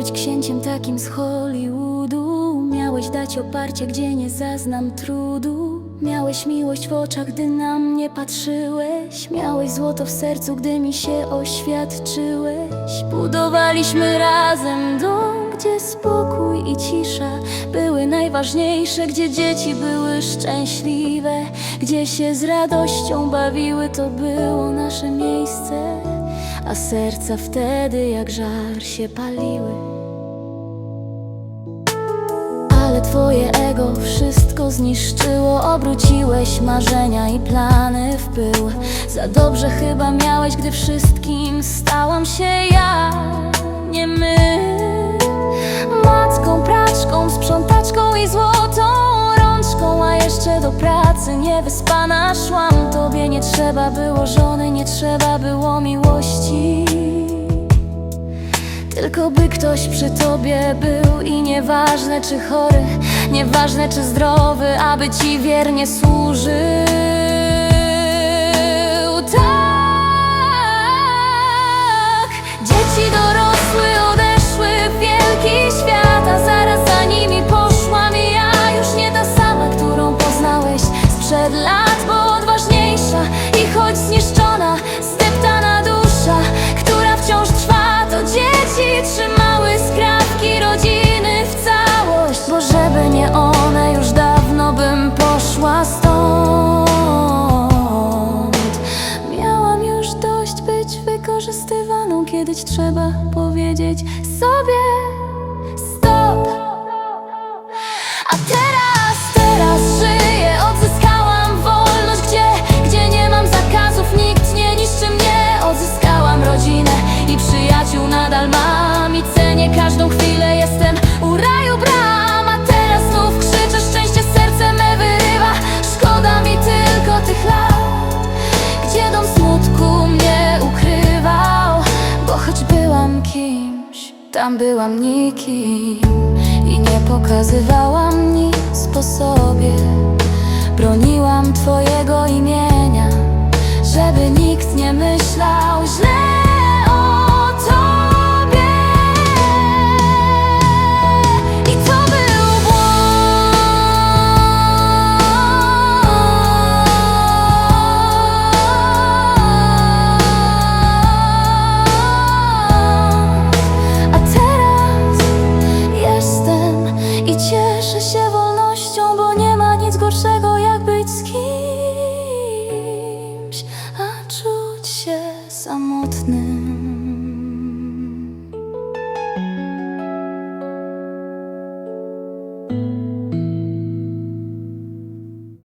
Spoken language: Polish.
Być księciem takim z Hollywoodu. Miałeś dać oparcie, gdzie nie zaznam trudu. Miałeś miłość w oczach, gdy na mnie patrzyłeś. Miałeś złoto w sercu, gdy mi się oświadczyłeś. Budowaliśmy razem dom, gdzie spokój i cisza Były najważniejsze, gdzie dzieci były szczęśliwe Gdzie się z radością bawiły, to było nasze miejsce A serca wtedy jak żar się paliły. Ale twoje ego wszystko zniszczyło Obróciłeś marzenia i plany w pył. Za dobrze chyba miałeś, gdy wszystkim stałam się ja Nie my. Matką, praczką, sprzątaczką i A jeszcze do pracy niewyspana szłam Tobie nie trzeba było żony, nie trzeba było miłości tylko by ktoś przy tobie był i nieważne czy chory, nieważne czy zdrowy, aby ci wiernie służył. Kiedyś trzeba powiedzieć sobie tam byłam nikim i nie pokazywałam nic po sobie. Broniłam Twojego cieszę się wolnością, bo nie ma nic gorszego jak być z kimś, a czuć się samotnym.